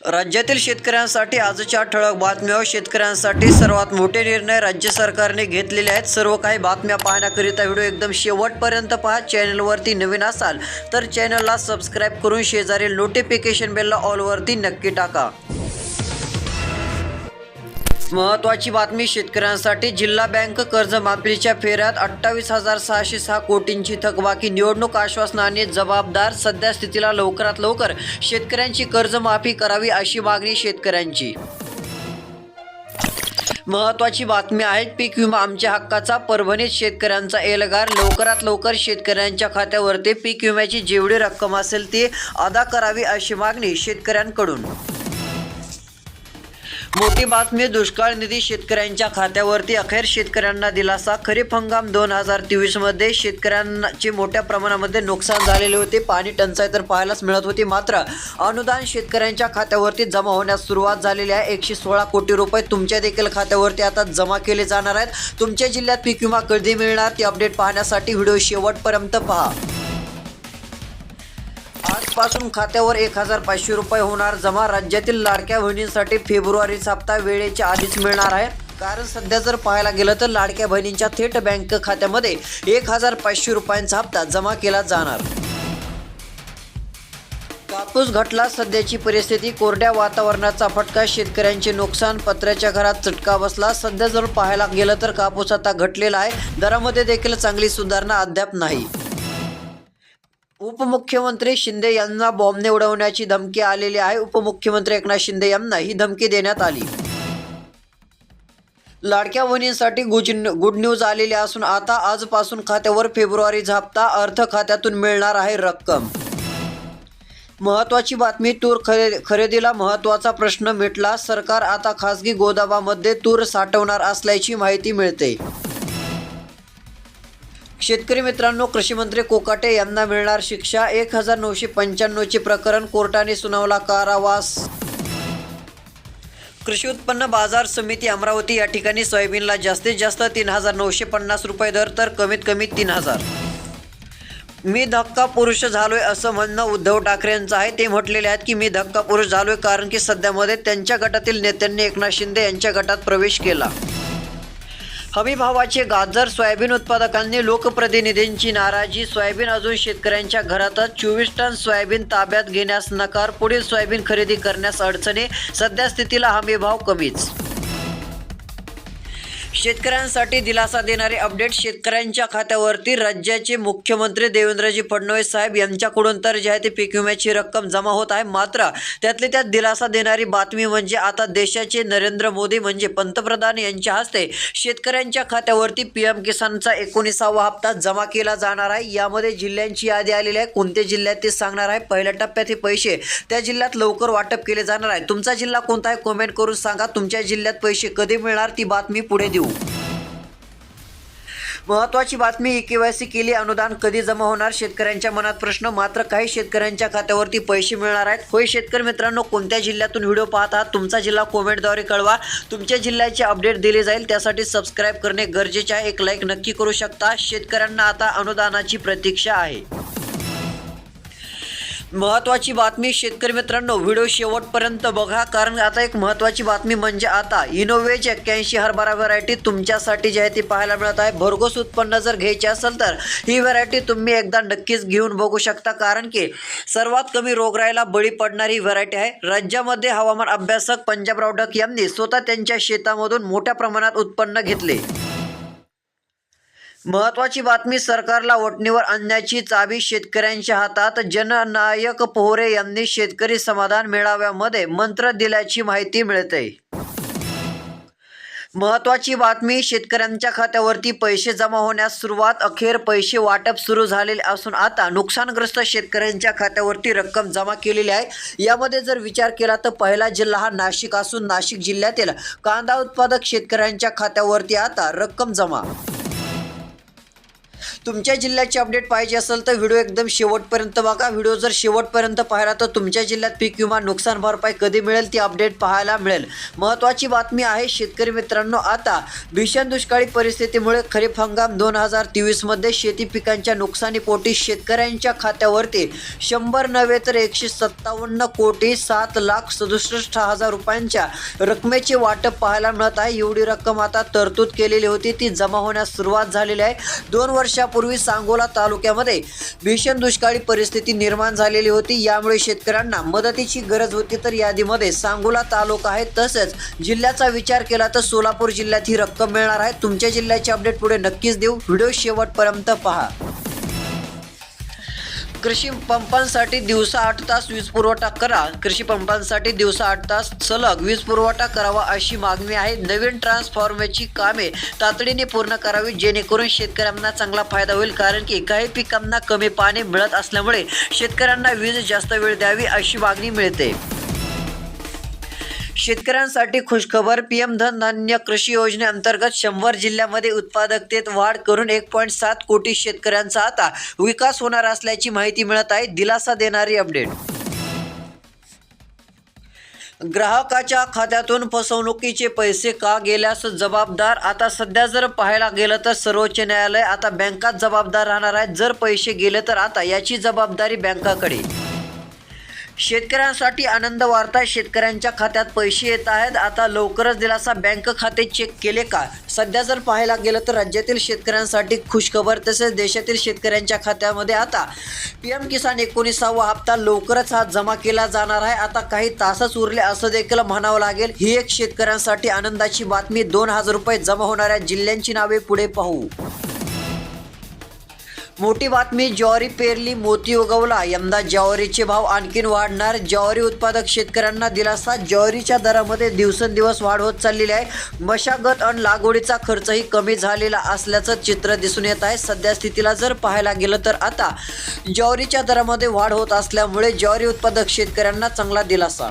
राज्यातील शेतकऱ्यांसाठी आजच्या ठळक बातम्या शेतकऱ्यांसाठी सर्वात मोठे निर्णय राज्य सरकारने घेतलेले आहेत. सर्व काही बातम्या पाहण्याकरिता व्हिडिओ एकदम शेवटपर्यंत पहा. चॅनलवरती नवीन असाल तर चॅनलला सबस्क्राईब करून शेजारील नोटिफिकेशन बेलला ऑलवरती नक्की टाका. महत्वाची बातमी शेतकऱ्यांसाठी जिल्हा बँक कर्जमाफीच्या फेऱ्यात अठ्ठावीस हजार सहाशे सहा कोटींची थकबाकी. निवडणूक आश्वासनाने जबाबदार सध्या स्थितीला लवकरात लवकर शेतकऱ्यांची कर्जमाफी करावी अशी मागणी शेतकऱ्यांची. महत्वाची बातमी आहे पीक विमा आमच्या हक्काचा परभणीत शेतकऱ्यांचा एल्गार. लवकरात लवकर शेतकऱ्यांच्या खात्यावरती पीक विम्याची जेवढी रक्कम असेल ती अदा करावी अशी मागणी शेतकऱ्यांकडून. मोठी बातमी दुष्काळ निधी शेतकऱ्यांच्या खात्यावरती अखेर शेतकऱ्यांना दिलासा. खरीप हंगाम दोन हजार तेवीसमध्ये शेतकऱ्यांची मोठ्या प्रमाणामध्ये नुकसान झालेले होते. पाणी टंचाई तर पाहायलाच मिळत होती. मात्र अनुदान शेतकऱ्यांच्या खात्यावरती जमा होण्यास सुरुवात झालेली आहे. एकशे सोळा कोटी रुपये तुमच्या देखील खात्यावरती आता जमा केले जाणार आहेत. तुमच्या जिल्ह्यात पीक विमा कधी मिळणार? ती अपडेट पाहण्यासाठी व्हिडिओ शेवटपर्यंत पहा. आजपासून खात्यावर एक हजार पाचशे रुपये होणार जमा. राज्यातील लाडक्या बहिणींसाठी फेब्रुवारीचा हप्ता वेळेच्या आधीच मिळणार आहे. कारण सध्या जर पाहायला गेलं तर लाडक्या बहिणींच्या थेट बँक खात्यामध्ये एक हजार पाचशे रुपयांचा हप्ता जमा केला जाणार. कापूस घटला सध्याची परिस्थिती कोरड्या वातावरणाचा फटका शेतकऱ्यांचे नुकसान पत्र्याच्या घरात चटका बसला. सध्या जर पाहायला गेलं तर कापूस आता घटलेला आहे. दरामध्ये देखील चांगली सुधारणा अद्याप नाही. उपमुख्यमंत्री शिंदे यांना बॉम्बने उडवण्याची धमकी आलेली आहे. उपमुख्यमंत्री एकनाथ शिंदे यांना ही धमकी देण्यात आली. लाडक्या बहिणींसाठी गुज गुड न्यूज आलेली असून आता आजपासून खात्यावर फेब्रुवारी झापता अर्थ खात्यातून मिळणार आहे रक्कम. महत्वाची बातमी तूर खरे खरेदीला महत्त्वाचा प्रश्न मिटला. सरकार आता खासगी गोदामामध्ये तूर साठवणार असल्याची माहिती मिळते. शेतकरी मित्रांनो कृषीमंत्री कोकाटे यांना मिळणार शिक्षा. एक हजार नऊशे पंच्याण्णवचे प्रकरण कोर्टाने सुनावला कारावास. कृषी उत्पन्न बाजार समिती अमरावती या ठिकाणी सोयाबीनला जास्तीत जास्त तीन हजार नऊशे पन्नास रुपये दर तर कमीत कमी तीन हजार मी धक्का पुरुष झालोय असं म्हणणं उद्धव ठाकरेंचं आहे. ते म्हटलेले आहेत की मी धक्का पुरुष झालोय कारण की सध्यामध्ये त्यांच्या गटातील नेत्यांनी एकनाथ शिंदे यांच्या गटात प्रवेश केला. हमीभावाचे गाजर सोयाबीन उत्पादकांनी लोकप्रतिनिधींची नाराजी. सोयाबीन अजून शेतकऱ्यांच्या घरातच. चोवीस टन सोयाबीन ताब्यात घेण्यास नकार. पुढील सोयाबीन खरेदी करण्यास अडचणी. सध्या स्थितीला हमीभाव कमीच. शेतकऱ्यांसाठी दिलासा देणारे अपडेट शेतकऱ्यांच्या खात्यावरती राज्याचे मुख्यमंत्री देवेंद्रजी फडणवीस साहेब यांच्याकडून तर जे आहे ते पीक विम्याची रक्कम जमा होत आहे. मात्र त्यातले त्यात दिलासा देणारी बातमी म्हणजे आता देशाचे नरेंद्र मोदी म्हणजे पंतप्रधान यांच्या हस्ते शेतकऱ्यांच्या खात्यावरती पी एम किसानचा एकोणीसावा हप्ता जमा केला जाणार आहे. यामध्ये जिल्ह्यांची यादी आलेली आहे. कोणत्या जिल्ह्यात ते सांगणार आहे? पहिल्या टप्प्यात हे पैसे त्या जिल्ह्यात लवकर वाटप केले जाणार आहे. तुमचा जिल्हा कोणता आहे? कमेंट करून सांगा. तुमच्या जिल्ह्यात पैसे कधी मिळणार? ती बातमी पुढे देऊ. महत्वाची बातमी ई केवायसी केली अनुदान कधी जमा होणार? शेतकऱ्यांच्या मनात प्रश्न मात्र काही शेतकऱ्यांच्या खात्यावरती पैसे मिळणार आहेत. होय शेतकरी मित्रांनो कोणत्या जिल्ह्यातून व्हिडिओ पाहत? आहात तुमचा जिल्हा कॉमेंटद्वारे कळवा. तुमच्या जिल्ह्याचे अपडेट दिले जाईल. त्यासाठी सबस्क्राईब करणे गरजेचे आहे. एक लाईक नक्की करू शकता. शेतकऱ्यांना आता अनुदानाची प्रतीक्षा आहे. महत्वाची बातमी शेतकरी मित्रांनो व्हिडिओ शेवटपर्यंत बघा. कारण आता एक महत्वाची बातमी म्हणजे आता इनोवेज एक्क्याऐंशी हरभरा व्हरायटी तुमच्यासाठी जी आहे ती पाहायला मिळत आहे. भरघोस उत्पन्न जर घ्यायचे असेल तर ही व्हरायटी तुम्ही एकदा नक्कीच घेऊन बघू शकता. कारण की सर्वात कमी रोगराईला बळी पडणारी व्हरायटी आहे. राज्यामध्ये हवामान अभ्यासक पंजाबराव डक यांनी स्वतः त्यांच्या शेतामधून मोठ्या प्रमाणात उत्पन्न घेतले. महत्वाची बातमी सरकारला वटणीवर आणण्याची चावी शेतकऱ्यांच्या हातात. जननायक पोहरे यांनी शेतकरी समाधान मेळाव्यामध्ये मंत्र दिल्याची माहिती मिळते. महत्वाची बातमी शेतकऱ्यांच्या खात्यावरती पैसे जमा होण्यास सुरुवात. अखेर पैसे वाटप सुरू झालेले असून आता नुकसानग्रस्त शेतकऱ्यांच्या खात्यावरती रक्कम जमा केलेली आहे. यामध्ये जर विचार केला तर पहिला जिल्हा हा नाशिक असून नाशिक जिल्ह्यातील कांदा उत्पादक शेतकऱ्यांच्या खात्यावरती आता रक्कम जमा तुमच्या जिल्ह्याचे अपडेट पाहिजे असेल तर व्हिडिओ एकदम शेवटपर्यंत बघा. व्हिडिओ जर शेवटपर्यंत पाहिला तर तुमच्या जिल्ह्यात पीक विमा नुकसान भरपाई कधी मिळेल ती अपडेट पाहायला मिळेल. महत्त्वाची बातमी आहे शेतकरी मित्रांनो आता भीषण दुष्काळी परिस्थितीमुळे खरीप हंगाम दोन हजार तेवीसमध्ये शेती पिकांच्या नुकसानीपोटी शेतकऱ्यांच्या खात्यावरती शंभर नव्हे तर एकशे सत्तावन्न कोटी सात लाख सदुसष्ट हजार रुपयांच्या रकमेचे वाटप पाहायला मिळत आहे. एवढी रक्कम आता तरतूद केलेली होती. ती जमा होण्यास सुरुवात झालेली आहे. दोन वर्षा वर्षापूर्वी सांगोला तालुक्यामध्ये भीषण दुष्काळी परिस्थिती निर्माण झालेली होती. यामुळे शेतकऱ्यांना मदतीची गरज होती तर यादीमध्ये सांगोला तालुका आहे तसेच जिल्ह्याचा विचार केला तर सोलापूर जिल्ह्यात ही रक्कम मिळणार आहे. तुमच्या जिल्ह्याचे अपडेट पुढे नक्कीच देऊ. व्हिडिओ शेवटपर्यंत पहा. कृषी पंपांसाठी दिवसा आठ तास वीज पुरवठा करा. कृषी पंपांसाठी दिवसा आठ तास सलग वीज पुरवठा करावा अशी मागणी आहे. नवीन ट्रान्सफॉर्मरची कामे तातडीने पूर्ण करावी जेणेकरून शेतकऱ्यांना चांगला फायदा होईल. कारण की काही पिकांना कमी पाणी मिळत असल्यामुळे शेतकऱ्यांना वीज जास्त वेळ द्यावी अशी मागणी मिळते. शेतकऱ्यांसाठी खुशखबर पीएम धन धान्य कृषी योजनेअंतर्गत शंभर जिल्ह्यामध्ये उत्पादकतेत वाढ करून एक पॉईंट सात कोटी शेतकऱ्यांचा आता विकास होणार असल्याची माहिती मिळत आहे. दिलासा देणारी अपडेट. ग्राहकाच्या खात्यातून फसवणुकीचे पैसे का गेल्यास जबाबदार? आता सध्या जर पाहायला गेलं तर सर्वोच्च न्यायालय आता बँकात जबाबदार राहणार आहे. जर पैसे गेले तर आता याची जबाबदारी बँकाकडे. शेतकऱ्यांसाठी आनंद वार्ता शेतकऱ्यांच्या खात्यात पैसे येत आहेत. आता लवकरच दिलासा बँक खाते चेक केले का? सध्या जर पाहायला गेलं तर राज्यातील शेतकऱ्यांसाठी खुशखबर तसेच देशातील शेतकऱ्यांच्या खात्यामध्ये आता पी एम किसान एकोणीसावा हप्ता लवकरच हा जमा केला जाणार आहे. आता काही तासच उरले असं देखील म्हणावं लागेल. ही एक शेतकऱ्यांसाठी आनंदाची बातमी. दोन हजार रुपये जमा होणाऱ्या जिल्ह्यांची नावे पुढे पाहू. मोठी बातमी ज्वारी पेरली मोती उगवला. यंदा ज्वारीचे भाव आणखीन वाढणार. ज्वारी उत्पादक शेतकऱ्यांना दिलासा. ज्वारीच्या दरामध्ये दिवसेंदिवस वाढ होत चाललेली आहे. मशागत आणि लागवडीचा खर्चही कमी झालेला असल्याचं चित्र दिसून येत आहे. सध्या स्थितीला जर पाहायला गेलं तर आता ज्वारीच्या दरामध्ये वाढ होत असल्यामुळे ज्वारी उत्पादक शेतकऱ्यांना चांगला दिलासा.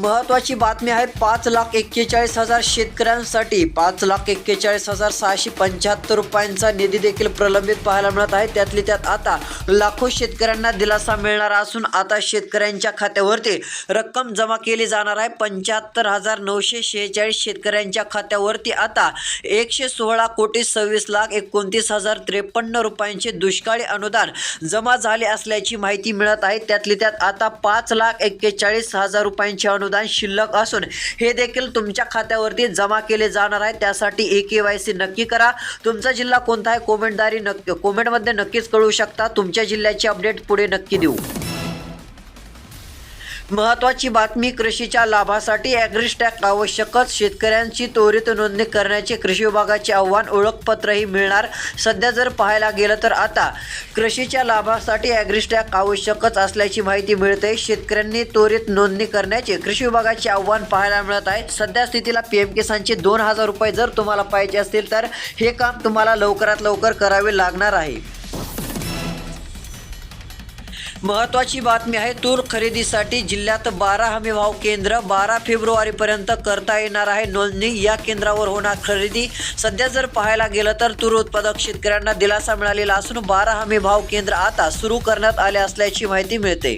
महत्वाची बातमी आहे पाच लाख एक्केचाळीस हजार शेतकऱ्यांसाठी पाच लाख एक्केचाळीस हजार सहाशे पंच्याहत्तर रुपयांचा निधी देखील प्रलंबित पाहायला मिळत आहे. त्यातली त्यात आता लाखो शेतकऱ्यांना दिलासा मिळणार असून आता शेतकऱ्यांच्या खात्यावरती रक्कम जमा केली जाणार आहे. पंच्याहत्तर हजार नऊशे शेहेचाळीस शेतकऱ्यांच्या खात्यावरती आता एकशे सोळा कोटी सव्वीस लाख एकोणतीस हजार त्रेपन्न रुपयांचे दुष्काळी अनुदान जमा झाले असल्याची माहिती मिळत आहे. त्यातली त्यात आता पाच लाख एक्केचाळीस हजार रुपयांचे अनुदान शिल्लक असून हे देखील तुमच्या खात्यावरती जमा केले जाणार आहे. त्यासाठी ए के वाय सी नक्की करा. तुमचा जिल्हा कोणता आहे? कोमेंटद्वारे नक्की कोमेंटमध्ये नक्कीच कळू शकता. तुमच्या जिल्ह्याची अपडेट पुढे नक्की देऊ. महत्त्वाची बातमी कृषीच्या लाभासाठी ॲग्रिस्टॅक आवश्यकच. शेतकऱ्यांची त्वरित नोंदणी करण्याचे कृषी विभागाचे आव्हान ओळखपत्रही मिळणार. सध्या जर पाहायला गेलं तर आता कृषीच्या लाभासाठी ॲग्रिस्टॅक आवश्यकच असल्याची माहिती मिळते. शेतकऱ्यांनी त्वरित नोंदणी करण्याचे कृषी विभागाचे आव्हान पाहायला मिळत आहे सध्या स्थितीला पी एम किसानचे दोन हजार रुपये जर तुम्हाला पाहिजे असतील तर हे काम तुम्हाला लवकरात लवकर करावे लागणार आहे. महत्त्वाची बातमी आहे तूर खरेदीसाठी जिल्ह्यात बारा हमी भाव केंद्र बारा फेब्रुवारीपर्यंत करता येणार आहे. नोंदणी या केंद्रावर होणार खरेदी. सध्या जर पाहायला गेलं तर तूर उत्पादक शेतकऱ्यांना दिलासा मिळालेला असून बारा हमी भाव केंद्र आता सुरू करण्यात आले असल्याची माहिती मिळते.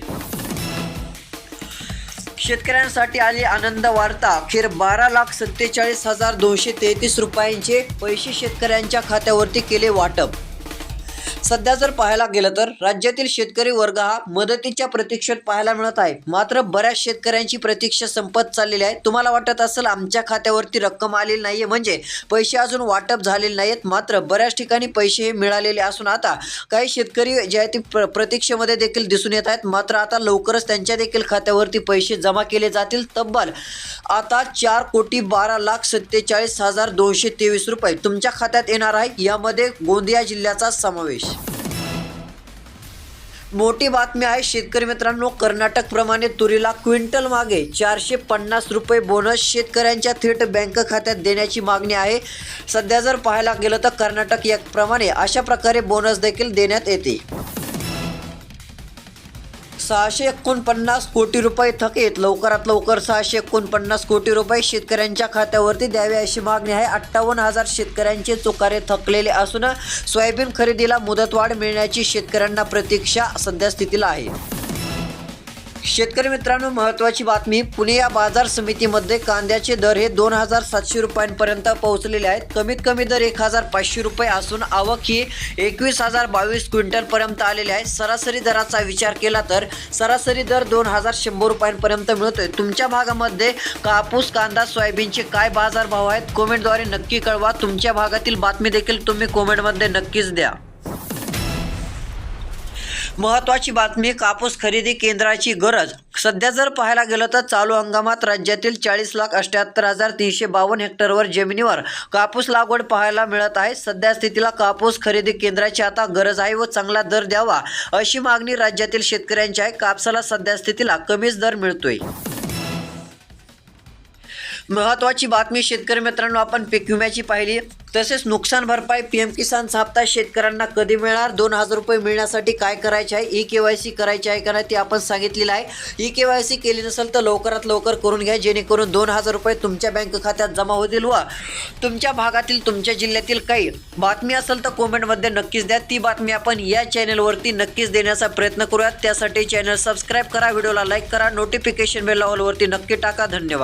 शेतकऱ्यांसाठी आली आनंद वार्ता. अखेर बारा लाख सत्तेचाळीस हजार दोनशे तेहतीस रुपयांचे पैसे शेतकऱ्यांच्या खात्यावरती केले वाटप. सध्या जर पाहायला गेलं तर राज्यातील शेतकरी वर्ग हा मदतीच्या प्रतीक्षेत पाहायला मिळत आहे. मात्र बऱ्याच शेतकऱ्यांची प्रतीक्षा संपत चाललेली आहे. तुम्हाला वाटत असेल आमच्या खात्यावरती रक्कम आलेली नाहीये. म्हणजे पैसे अजून वाटप झालेले नाहीत मात्र बऱ्याच ठिकाणी पैसे हे मिळालेले असून आता काही शेतकरी जे आहे ते प्र प्रतीक्षेमध्ये देखील दिसून येत आहेत. मात्र आता लवकरच त्यांच्या देखील खात्यावरती पैसे जमा केले जातील. तब्बल आता चार कोटी बारा लाख सत्तेचाळीस हजार दोनशे तेवीस रुपये तुमच्या खात्यात येणार आहे. यामध्ये गोंदिया जिल्ह्याचा समावेश. मोठी बातमी आहे शेतकरी मित्रांनो कर्नाटकप्रमाणे तुरीला क्विंटल मागे चारशे पन्नास रुपये बोनस शेतकऱ्यांच्या थेट बँक खात्यात देण्याची मागणी आहे. सध्या जर पाहायला गेलं तर कर्नाटक याप्रमाणे अशा प्रकारे बोनस देखील देण्यात येते. सहाशे एकोणपन्नास कोटी रुपये थकीत लवकरात लवकर सहाशे एकोणपन्नास कोटी रुपये शेतकऱ्यांच्या खात्यावरती द्यावे अशी मागणी आहे. अठ्ठावन्न हजार शेतकऱ्यांचे चुकारे थकलेले असून सोयाबीन खरेदीला मुदतवाढ मिळण्याची शेतकऱ्यांना प्रतीक्षा सध्या स्थितीला आहे. शेतकरी मित्रांनो महत्त्वाची बातमी पुणे या बाजार समितीमध्ये कांद्याचे दर हे दोन हजार सातशे रुपयांपर्यंत पोहोचलेले आहेत. कमीत कमी दर एक हजार पाचशे रुपये असून आवक ही एकवीस हजार बावीस क्विंटलपर्यंत आलेली आहे. सरासरी दराचा विचार केला तर सरासरी दर दोन हजार शंभर रुपयांपर्यंत मिळतोय. तुमच्या भागामध्ये कापूस कांदा सोयाबीनचे काय बाजारभाव आहेत? कॉमेंटद्वारे नक्की कळवा. तुमच्या भागातील बातमी देखील तुम्ही कॉमेंटमध्ये नक्कीच द्या. महत्त्वाची बातमी कापूस खरेदी केंद्राची गरज. सध्या जर पाहायला गेलं तर चालू हंगामात राज्यातील चाळीस लाख अठ्याहत्तर हजार तीनशे बावन्न हेक्टरवर जमिनीवर कापूस लागवड पाहायला मिळत आहे. सध्या स्थितीला कापूस खरेदी केंद्राची आता गरज आहे व चांगला दर द्यावा अशी मागणी राज्यातील शेतकऱ्यांची आहे. कापसाला सध्या स्थितीला कमीच दर मिळतोय. महत्त्वाची बातमी शेतकरी मित्रांनो आपण पीक विम्याची पाहिली. तसेच नुकसान भरपाई पी एम किसान हप्ता शेतकऱ्यांना कधी मिळणार? दोन हजार रुपये मिळण्यासाठी काय करायचे आहे? ई के वाय सी करायची आहे का नाही ते आपण सांगितलेलं आहे. ई के वाय सी केली नसेल तर लवकरात लवकर करून घ्या. जेणेकरून दोन हजार रुपये तुमच्या बँक खात्यात जमा होतील व तुमच्या भागातील तुमच्या जिल्ह्यातील काही बातमी असेल तर कॉमेंटमध्ये नक्कीच द्या. ती बातमी आपण या चॅनलवरती नक्कीच देण्याचा प्रयत्न करूयात. त्यासाठी चॅनल सबस्क्राईब करा व्हिडिओला लाईक करा नोटिफिकेशन बेल ऑलवरती नक्की टाका. धन्यवाद.